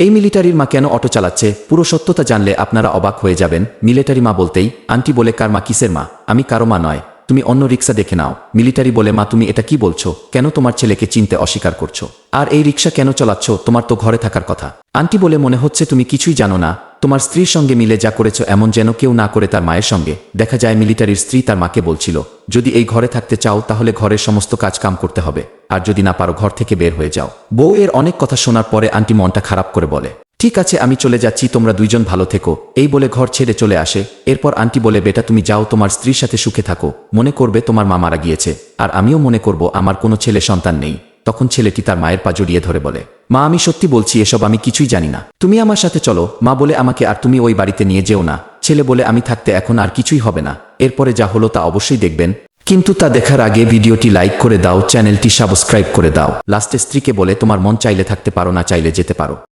এই মিলিটারির মা কেন অটো চালাচ্ছে? পুরো সত্যতা জানলে আপনারা অবাক হয়ে যাবেন। মিলিটারি মা বলতেই, আন্টি বলে, কার মা কিসের মা? আমি কারও মা নয়। তুমি অন্য রিক্সা দেখে নাও। মিলিটারি বলে, মা, তুমি এটা কি বলছো? কেন তোমার ছেলেকে চিনতে অস্বীকার করছ? আর এই রিক্সা কেন চালাচ্ছ? তোমার তো ঘরে থাকার কথা। আন্টি বলে, মনে হচ্ছে তুমি কিছুই জানো না। তোমার স্ত্রীর সঙ্গে মিলে যা করেছ এমন যেন কেউ না করে তার মায়ের সঙ্গে। দেখা যায় মিলিটারির স্ত্রী তার মাকে বলছিল, যদি এই ঘরে থাকতে চাও, তাহলে ঘরের সমস্ত কাজ কাম করতে হবে। আর যদি না পারো, ঘর থেকে বের হয়ে যাও। বউ এর অনেক কথা শোনার পরে আন্টি মনটা খারাপ করে বলে, ঠিক আছে, আমি চলে যাচ্ছি, তোমরা দুইজন ভালো থেকো। এই বলে ঘর ছেড়ে চলে আসে। এরপর আন্টি বলে, বেটা, তুমি যাও, তোমার স্ত্রীর সাথে সুখে থাকো। মনে করবে তোমার মা মারা গিয়েছে। আর আমিও মনে করব, আমার কোনো ছেলে সন্তান নেই। তখন ছেলেটি তার মায়ের পা জড়িয়ে ধরে বলে, মা, আমি সত্যি বলছি, এসব আমি কিছুই জানি না। তুমি আমার সাথে চলো, মা বলে আমাকে আর তুমি ওই বাড়িতে নিয়ে যেও না। ছেলে বলে আমি থাকতে এখন আর কিছুই হবে না। এরপরে যা হলো তা অবশ্যই দেখবেন। কিন্তু তা দেখার আগে ভিডিওটি লাইক করে দাও, চ্যানেলটি সাবস্ক্রাইব করে দাও। লাস্টে স্ত্রীকে বলে, তোমার মন চাইলে থাকতে পারো, না চাইলে যেতে পারো।